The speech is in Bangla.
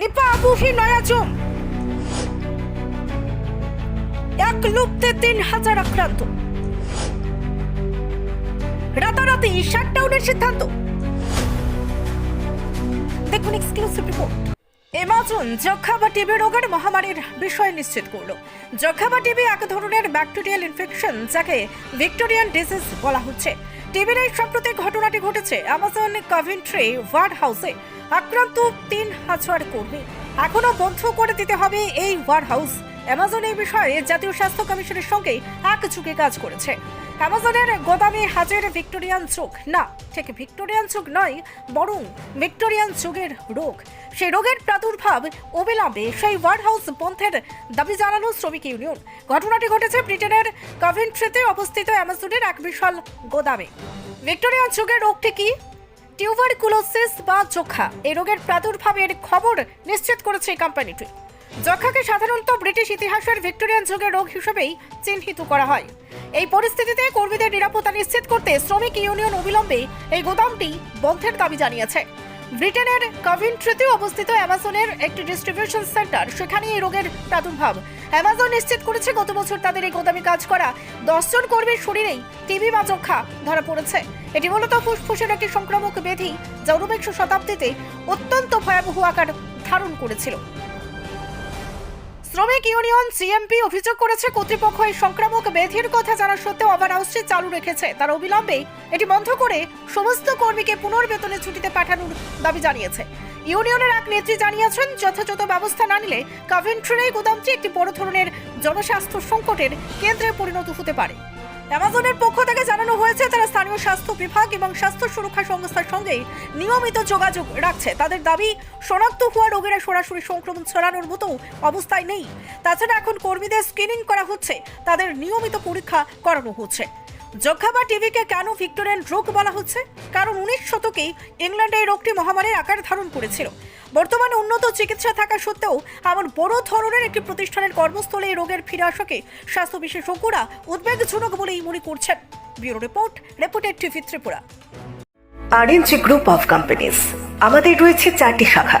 নিপা আবুহি নয়াজম এক লুপ্তে তিন হাজার আক্রান্ত। রাতারাতি শাটডাউনের সিদ্ধান্ত। দেখুন এক্সক্লুসিভ রিপোর্ট এমাজন যক্ষা বা টিবি রোগের মহামারীর বিষয় নিশ্চিত করল। যক্ষা বা টিবি এক ধরনের ব্যাকটেরিয়াল ইনফেকশন যাকে ভিক্টোরিয়ান ডিজিজ বলা হচ্ছে। টিবির এই সাম্প্রতিক ঘটনাটি ঘটেছে অ্যামাজন কভেন্ট্রি ওয়ার্ড হাউসে। আক্রান্ত তিন হাজার কর্মী। এখনও বন্ধ করে দিতে হবে এই ওয়ার্ড হাউস। অ্যামাজন এই বিষয়ে জাতীয় স্বাস্থ্য কমিশনের সঙ্গে একযোগে কাজ করেছে। অ্যামাজনের গোদামে হাজির ভিক্টোরিয়ান চোখ। না, ঠিক ভিক্টোরিয়ান যুগ নয়, বরং ভিক্টোরিয়ান যুগের রোগ। সেই রোগের প্রাদুর্ভাব অবিলম্বে সেই ওয়ার্ড হাউস বন্ধের দাবি জানানো শ্রমিক ইউনিয়ন। ঘটনাটি ঘটেছে ব্রিটেনের কভেন্ট্রিতে অবস্থিত অ্যামাজনের এক বিশাল গোদামে। ভিক্টোরিয়ান যুগের রোগটি কি? টিউবারকুলোসিস বা চোখা। এই রোগের প্রাদুর্ভাবের খবর নিশ্চিত করেছে কোম্পানিটি। যক্ষাকে সাধারণত ব্রিটিশ ইতিহাসের ভিক্টোরিয়ান যুগের রোগ হিসেবেই চিহ্নিত করা হয়। এই পরিস্থিতিতে কর্মীদের নিরাপত্তা নিশ্চিত করতে শ্রমিক ইউনিয়ন অবিলম্বে এই গোদামটি বন্ধের দাবি জানিয়েছে। ব্রিটেনের কভিন্ট্রিতে অবস্থিত অ্যামাজনের একটি ডিস্ট্রিবিউশন সেন্টার সেখানে এই রোগের প্রাদুর্ভাব। অ্যামাজন নিশ্চিত করেছে, গত বছর তাদের এই গোদামে কাজ করা দশজন কর্মীর শরীরেই টিবি বা যক্ষা ধরা পড়েছে। এটি মূলত ফুসফুসের একটি সংক্রামক ব্যাধি যা ঊনবিংশ শতাব্দীতে অত্যন্ত ভয়াবহ আকার ধারণ করেছিল। শ্রমিক ইউনিয়ন সিএমপি অভিযোগ করেছে, কর্তৃপক্ষ এই সংক্রামক ব্যাধির কথা জানা সত্ত্বেও আবার হাউসটি চালু রেখেছে। তার অবিলম্বে এটি বন্ধ করে সমস্ত কর্মীকে পুনর্বেতনে ছুটিতে পাঠানোর দাবি জানিয়েছে। ইউনিয়নের এক নেত্রী জানিয়েছেন, যথাযথ ব্যবস্থা না নিলে কাভেন্ট্রির এই গুদামটি একটি বড় ধরনের জনস্বাস্থ্য সংকটের কেন্দ্রে পরিণত হতে পারে। অ্যামাজনের পক্ষ থেকে জানানো হয়েছে, তারা স্থানীয় স্বাস্থ্য বিভাগ এবং স্বাস্থ্য সুরক্ষা সংস্থার সঙ্গে নিয়মিত যোগাযোগ রাখছে। তাদের দাবি, শনাক্ত হওয়া রোগীরা সরাসরি সংক্রমণ ছড়ানোর মতো অবস্থায় নেই। তাছাড়া এখন কর্মীদের স্ক্রিনিং করা হচ্ছে। তাদের নিয়মিত পরীক্ষা করানো হচ্ছে। যক্ষা টিভিকে কেন ভিক্টোরিয়ান রোগ বলা হচ্ছে? কারণ উনিশ শতকেই ইংল্যান্ডে এই রোগটি মহামারীর আকার ধারণ করেছিল। বর্তমানে উন্নত চিকিৎসা থাকা সত্ত্বেও এমন বড় ধরনের একটি প্রতিষ্ঠানের কর্মস্থলে এই রোগের ফিরে আসাকে স্বাস্থ্য বিশেষজ্ঞরা উদ্বেগজনক বলেই মনে করছেন। Bureau report reputed TV Tripura. RNG group of companies. আমাদের রয়েছে চারটি শাখা।